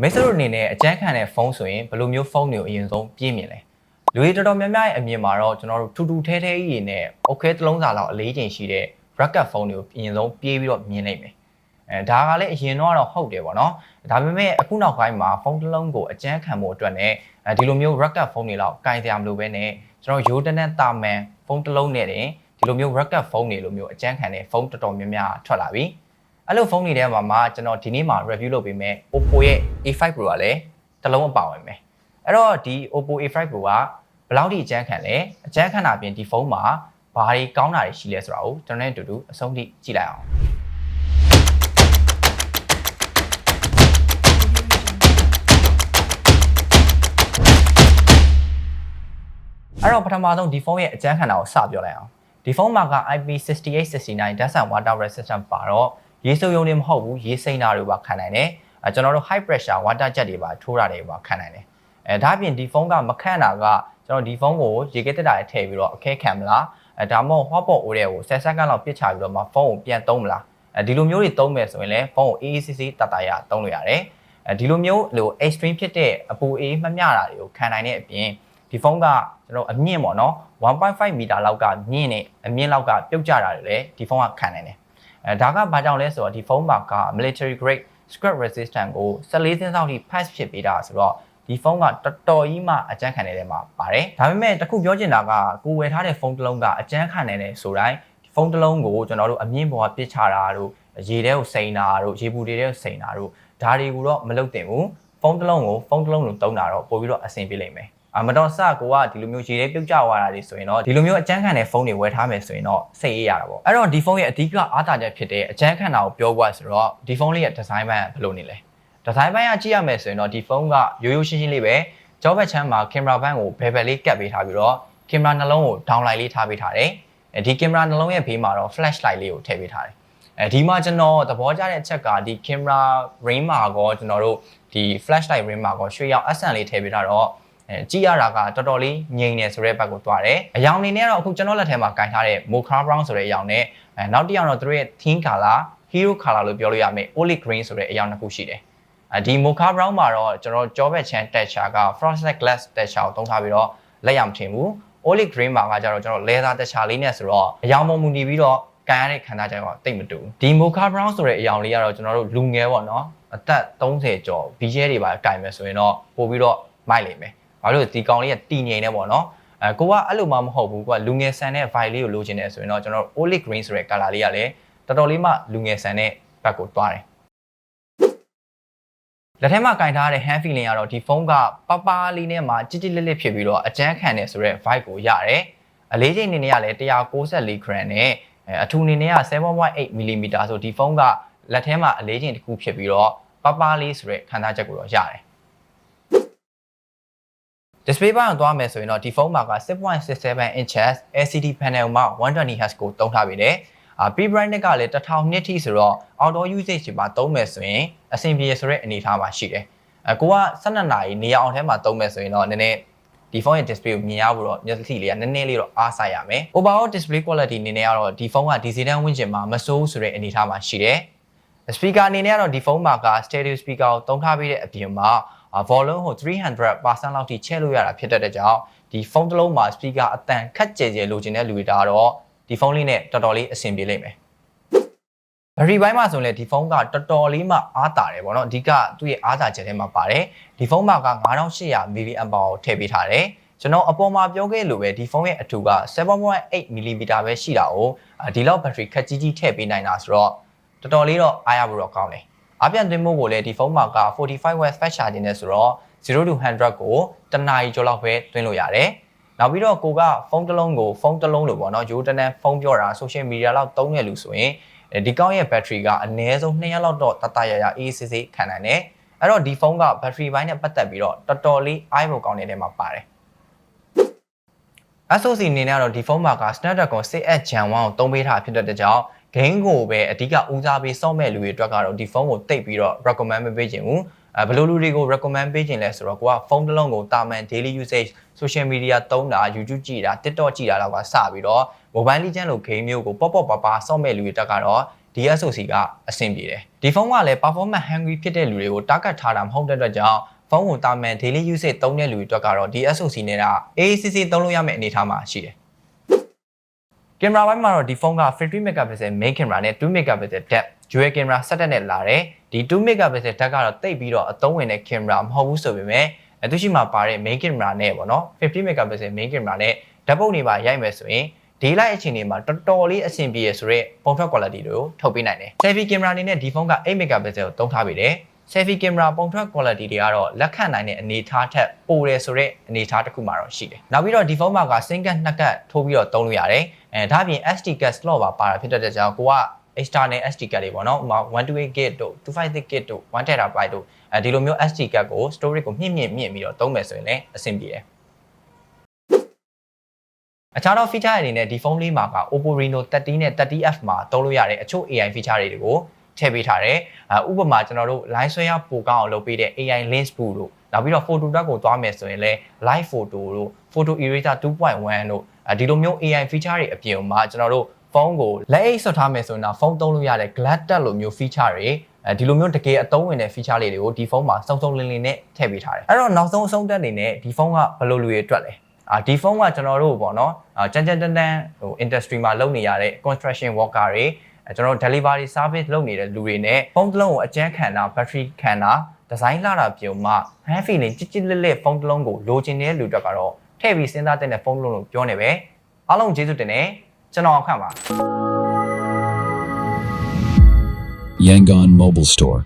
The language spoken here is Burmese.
မိတ်ဆွေတို့အနေနဲ့အကြမ်းခံတဲ့ဖုန်းဆိုရင်ဘယ်လိုမျိုးဖုန်းတွေကိုအရင်ဆုံးပြေးမြင်လဲလူတွေတော်တော်များများရဲ့အမြင်မှာတော့ကျွန်တော်တို့ထူထူထဲထဲကြီးနဲ့ okay တစ်လုံးစာလောက်အလေးချိန်ရှိတဲ့ racket ဖုန်းတွေကိုအရင်ဆုံးပြေးပြီးတော့မြင်နိုင်မယ်အဲဒါကလည်းအရင်တော့တော့ဟုတ်တယ်ပေါ့နော်ဒါပေမဲ့အခုနောက်ပိုင်းမှာဖုန်းတစ်လုံးကိုအကြမ်းခံဖို့အတွက်နဲ့အဲဒီလိုမျိုး racket ဖုန်းတွေလောက်ကင်စရာမလိုပဲနဲ့ကျွန်တော်ရိုးတနက်တာမန်ဖုန်းတစ်လုံးနဲ့တင်ဒီလိုမျိုး racket ဖုန်းတွေလိုမျိုးအကြမ်းခံတဲ့ဖုန်းတော်တော်များများထွက်လာပြီ အဲ့လိုဖုန်းတွေထဲမှာမှကျွန်တော်ဒီနေ့မှာ review လုပ်ပေးမယ် Oppo ရဲ့ A5 Pro ကလည်းတစ်လုံးအပါဝင်မယ်အဲ့တော့ဒီ Oppo A5 Pro ကဘယ်လောက်ထိအကျန်းခံလဲအကျန်းခံတာပြင်ဒီဖုန်းမှာဘာတွေကောင်းတာတွေရှိလဲဆိုတာကိုကျွန်တော်နဲ့အတူတူအဆုံးထိကြည့်လိုက်အောင်အဲ့တော့ပထမဆုံးဒီဖုန်းရဲ့အကျန်းခံတာကိုစပြောလိုက်အောင်ဒီဖုန်းမှာက IP6869 Dassan Water Resistant ပါတော့ ရေစုပ်ယုံနေမဟုတ်ဘူးရေစိမ့်တာတွေပါခံနိုင်တယ်အဲကျွန်တော်တို့ high pressure water jet တွေပါထိုးတာတွေပါခံနိုင်တယ်အဲဒါအပြင်ဒီဖုန်းကမခန့်တာကကျွန်တော်ဒီဖုန်းကိုရေခဲတက်တာတွေထည့်ပြီးတော့အခဲခံမလားအဲဒါမှမဟုတ် hotpot အိုးတဲ့ကို10စက္ကန့်လောက်ပစ်ချပြီးတော့မှဖုန်းကိုပြန်သုံးမလားအဲဒီလိုမျိုးတွေသုံးမယ်ဆိုရင်လည်းဖုန်းကို AACC တတရသုံးလို့ရတယ်အဲဒီလိုမျိုးဟို extreme ဖြစ်တဲ့အပူအေးမမျှတာတွေကိုခံနိုင်တဲ့အပြင်ဒီဖုန်းကကျွန်တော်အမြင့်ပေါ့နော်1.5မီတာလောက်ကမြင့်နေအမြင့်လောက်ကပြုတ်ကျတာတွေလည်းဒီဖုန်းကခံနိုင်တယ် အဲဒါကဘာကြောင့်လဲဆိုတော့ဒီဖုန်းမှာက military grade scratch resistant ကို14စင်းဆောင်ထိ patch ဖြစ်ပေးတာဆိုတော့ဒီဖုန်းကတော်တော်ကြီးမှအကျန်းခံနေတဲ့မှာပါတယ်ဒါပေမဲ့တခုပြောချင်တာကကိုဝယ်ထားတဲ့ဖုန်းတစ်လုံးကအကျန်းခံနေတယ်ဆိုတိုင်းဒီဖုန်းတစ်လုံးကိုကျွန်တော်တို့အမြင့်ပေါ်ကပစ်ချတာတို့ရေထဲကိုစိန်တာတို့ရေပူတွေထဲကိုစိန်တာတို့ဒါတွေကိုတော့မလုပ်သင့်ဘူးဖုန်းတစ်လုံးကိုဖုန်းတစ်လုံးလိုတုံးတာတော့ပို့ပြီးတော့အဆင်ပြေလိမ့်မယ် အမတော်စကိုကဒီလိုမျိုးရေထဲပြုတ်ကျသွားတာတွေဆိုရင်တော့ဒီလိုမျိုးအကျန်းခံတဲ့ဖုန်းတွေဝယ်ထားမယ်ဆိုရင်တော့စိတ်အေးရတာပေါ့အဲ့တော့ဒီဖုန်းရဲ့အဓိကအားသာချက်ဖြစ်တဲ့အကျန်းခံတာကိုပြောဖို့ဆိုတော့ဒီဖုန်းလေးရဲ့ဒီဇိုင်းဘန်ဘယ်လိုနေလဲဒီဇိုင်းဘန်ကကြည့်ရမယ်ဆိုရင်တော့ဒီဖုန်းကရိုးရိုးရှင်းရှင်းလေးပဲကြောဘက်ချမ်းမှာကင်မရာဘန်ကိုဘယ်ဘယ်လေးကပ်ပေးထားပြီးတော့ကင်မရာနှလုံးကို down light လေးထားပေးထားတယ်အဲဒီကင်မရာနှလုံးရဲ့ဘေးမှာတော့ flash light လေးကိုထည့်ပေးထားတယ်အဲဒီမှာကျွန်တော်သဘောကျတဲ့အချက်ကဒီ camera ring မှာကောကျွန်တော်တို့ဒီ flash light ring မှာကောရွှေရောင် accent လေးထည့်ပေးထားတော့ အဲကြည့်ရတာကတော်တော်လေးငြိမ်နေဆိုတဲ့ဘက်ကိုတွားတယ်အယောင်နေနဲ့တော့အခုကျွန်တော်လက်ထဲမှာကင်ထားတဲ့ mocha brown ဆိုတဲ့အယောင်နဲ့အဲနောက်တစ်ယောင်တော့သူတို့ရဲ့ theme color hero color လို့ပြောလို့ရမယ် olive green ဆိုတဲ့အယောင်တစ်ခုရှိတယ်အဲဒီ mocha brown မှာတော့ကျွန်တော်ကြောဘက်ချန် texture က frosted glass texture ကိုသုံးထားပြီးတော့လက်ရမထင်ဘူး olive green မှာကကျတော့ကျွန်တော် leather texture လေးနဲ့ဆိုတော့အယောင်ပုံမူတည်ပြီးတော့ကန်ရတဲ့ခန္ဓာကြတော့တိတ်မတူဘူးဒီ mocha brown ဆိုတဲ့အယောင်လေးကတော့ကျွန်တော်တို့လူငယ်ပေါ့နော်အသက်30ကျော် BJ တွေပါကင်မယ်ဆိုရင်တော့ပို့ပြီးတော့မိုက်လိမ့်မယ် ဘာလို့ဒီကောင်လေးကတီငိန်နေပေါ့နော်အဲကိုကအဲ့လိုမှမဟုတ်ဘူးကိုကလူငယ်ဆန်တဲ့ vibe လေးကိုလိုချင်တယ်ဆိုရင်တော့ကျွန်တော် olive green ဆိုတဲ့ color လေးကလည်းတော်တော်လေးမှလူငယ်ဆန်တဲ့ဘက်ကိုတွားတယ်လက်ထဲမှာကင်ထားတဲ့ hand feeling ကတော့ဒီဖုန်းကပပလေးနဲ့မှကြစ်ကြစ်လက်လက်ဖြစ်ပြီးတော့အကျန်းခံတယ်ဆိုတဲ့ vibe ကိုရတယ်အလေးချိန်အနေနဲ့ကလည်း194 gram နဲ့အထူအနေနဲ့က7.8 mm ဆိုဒီဖုန်းကလက်ထဲမှာအလေးချိန်တစ်ခုဖြစ်ပြီးတော့ပပလေးဆိုတဲ့ခံစားချက်ကိုတော့ရတယ် display ဘက်ကိုသွားမယ်ဆိုရင်တော့ဒီဖုန်းမှာက6.67 inches LCD panel မှာ 120Hz ကိုသုံးထားပြီလေအာ P-brand ကလည်း1000နှစ်ထိဆိုတော့ outdoor usage တွေမှာသုံးမယ်ဆိုရင်အဆင်ပြေဆိုတဲ့အနေအထားမှာရှိတယ်အကိုက12နာရီနေရာအောင်ထဲမှာသုံးမယ်ဆိုရင်တော့နည်းနည်းဒီဖုန်းရဲ့ display ကိုမြင်ရဖို့တော့မျက်စိလေးကနည်းနည်းလေးတော့အားဆိုင်ရမယ် overall display quality အနေနဲ့ကတော့ဒီဖုန်းကဒီဇိတန်းဝင့်ကျင်မှာမစိုးဆိုတဲ့အနေအထားမှာရှိတယ် speaker အနေနဲ့ကတော့ဒီဖုန်းမှာက stereo speaker ကိုသုံးထားပြီးတဲ့အပြင်မှာ volume ကို300%လောက်ထိချဲ့လို့ရတာဖြစ်တဲ့ကြောင့်ဒီဖုန်းတစ်လုံးမှာ speaker အတန်ခက်ကြဲကြဲလိုချင်တဲ့လူတွေဒါတော့ဒီဖုန်းလေးနဲ့တော်တော်လေးအဆင်ပြေလိမ့်မယ်ဘယ်ရီပိုင်းမှာဆိုရင်လေဒီဖုန်းကတော်တော်လေးမှအားတာတယ်ပေါ့နော်အဓိကသူ့ရဲ့အားတာချက်ထဲမှာပါတယ်ဒီဖုန်းမှာက9800 mAh ကိုထည့်ပေးထားတယ်ကျွန်တော်အပေါ်မှာပြောခဲ့လို့ပဲဒီဖုန်းရဲ့အထူက7.8 mm ပဲရှိတာကိုဒီလောက်ဘက်ထရီခက်ကြီးကြီးထည့်ပေးနိုင်တာဆိုတော့တော်တော်လေးတော့အားရဖို့တော့ကောင်းတယ် အပြန်သွင်းမှုကိုလည်းဒီဖုန်းမှာက45 watt fast charging နဲ့ဆိုတော့0 to 100ကိုတနာရီကျော်လောက်ပဲသွင်းလို့ရတယ်။နောက်ပြီးတော့ကိုကဖုန်းတစ်လုံးကိုဖုန်းတစ်လုံးလို့ပေါ့နော်ရိုးတနန်းဖုန်းပြောတာ social media လောက်သုံးရလို့ဆိုရင်ဒီကောင်းရဲ့ battery ကအနည်းဆုံး2ရက်လောက်တော့တတရရအေးစစ်စစ်ခံနိုင်တယ်။အဲ့တော့ဒီဖုန်းက battery ဘိုင်းနဲ့ပတ်သက်ပြီးတော့တော်တော်လေးအားဖို့ကောင်းနေတဲ့မှာပါတယ်။ SoC အနေနဲ့ကတော့ဒီဖုန်းမှာက Snapdragon 6X Gen 1ကိုသုံးပေးထားဖြစ်တဲ့ကြောင့် game ကိုပဲအဓိကဦးစားပေးစောင့်မဲ့လူတွေအတွက်ကတော့ဒီဖုန်းကိုတိတ်ပြီးတော့ recommend မပေးချင်ဘူးအဲဘယ်လိုလူတွေကို recommend ပေးချင်လဲဆိုတော့ကိုကဖုန်းတစ်လုံးကိုတာမန် daily usage social media သုံးတာ YouTube ကြည့်တာ TikTok ကြည့်တာလောက်ကစပြီးတော့ mobile legend လို game မျိုးကိုပေါ့ပေါ့ပါပါစောင့်မဲ့လူတွေတက်ကတော့ဒီ SoC ကအဆင်ပြေတယ်ဒီဖုန်းကလည်း performance hungry ဖြစ်တဲ့လူတွေကို target ထားတာမဟုတ်တဲ့အတွက်ကြောင့်ဖုန်းကိုတာမန် daily usage သုံးတဲ့လူတွေအတွက်ကတော့ဒီ SoC နဲ့က AACC သုံးလို့ရမယ့်အနေအထားမှာရှိတယ် ကင်မရာဘက်မှာတော့ဒီဖုန်းက 50 megapixel main camera နဲ့2 megapixel depth dual camera setup နဲ့လာတယ်ဒီ2 megapixel depth ကတော့တိတ်ပြီးတော့အသုံးဝင်တဲ့ camera မဟုတ်ဘူးဆိုပေမဲ့အဲသူရှိမှာပါတဲ့ main camera နဲ့ပေါ့နော်50 megapixel main camera နဲ့ဓာတ်ပုံတွေပါရိုက်မယ်ဆိုရင် daylight အချိန်တွေမှာတော်တော်လေးအဆင်ပြေရဆိုတော့ပုံထွက် quality တွေကိုထုတ်ပေးနိုင်တယ် selfie camera အနေနဲ့ဒီဖုန်းက8 megapixel ကိုသုံးထားပေးတယ် selfie camera ပုံထွက် quality တွေကတော့လက်ခံနိုင်တဲ့အနေအထားထက်ပိုတယ်ဆိုတော့အနေအထားတစ်ခုမှတော့ရှိတယ်နောက်ပြီးတော့ဒီဖုန်းမှာက single နှစ်ကတ်ထိုးပြီးတော့သုံးလို့ရတယ်အဲဒါအပြင် SD card slot ပါပါတာဖြစ်တဲ့ကြောင့်ကိုက external SD card တွေပေါ့နော်ဥပမာ 128GB တို့ 256GB တို့ 1TB တို့အဲဒီလိုမျိုး SD card ကို storage ကိုမြင့်မြင့်မြင့်ပြီးတော့သုံးမယ်ဆိုရင်လည်းအဆင်ပြေတယ်အခြားသော feature တွေအနေနဲ့ဒီဖုန်းလေးမှာက Oppo Reno 30နဲ့ 30F မှာသုံးလို့ရတဲ့အချို့ AI feature တွေကို ထည့်ပေးထားတယ်။ဥပမာကျွန်တော်တို့ line ဆွဲရပိုကောင်းအောင်လုပ်ပေးတဲ့ AI lens boot တို့နောက်ပြီးတော့ photo tag ကိုသွားမယ်ဆိုရင်လည်း live photo တို့ photo eraser 2.1တို့ဒီလိုမျိုး AI feature တွေအပြင်မှာကျွန်တော်တို့ဖုန်းကိုလက်အိတ်ဆွတ်ထားမယ်ဆိုရင်တော့ဖုန်းသုံးလို့ရတဲ့ glass tag လိုမျိုး feature တွေအဲဒီလိုမျိုးတကယ်အသုံးဝင်တဲ့ feature လေးတွေကိုဒီဖုန်းမှာစုံစုံလင်လင်နဲ့ထည့်ပေးထားတယ်။အဲ့တော့နောက်ဆုံးအဆုံးတက်အနေနဲ့ဒီဖုန်းကဘယ်လိုလူတွေအတွက်လဲ။အာဒီဖုန်းကကျွန်တော်တို့ပေါ့နော်အာကြမ်းကြမ်းတန်းတန်းဟို industry မှာလုပ်နေရတဲ့ construction worker တွေအဲ ကျွန်တော်တို့ delivery service လုပ်နေတဲ့လူတွေနဲ့ဖုန်းတစ်လုံးကိုအကျန်းခံတာ battery ခံတာဒီဇိုင်းလာတာပြုံမှ hand feeling ကြစ်ကြစ်လက်လက်ဖုန်းတစ်လုံးကိုလိုချင်တဲ့လူတွေကတော့ထည့်ပြီးစဉ်းစားတဲ့ဖုန်းတစ်လုံးလို့ပြောနေပဲအားလုံးကျေးဇူးတင်တယ်ကျွန်တော်အခန့်ပါ Yangon Mobile Store.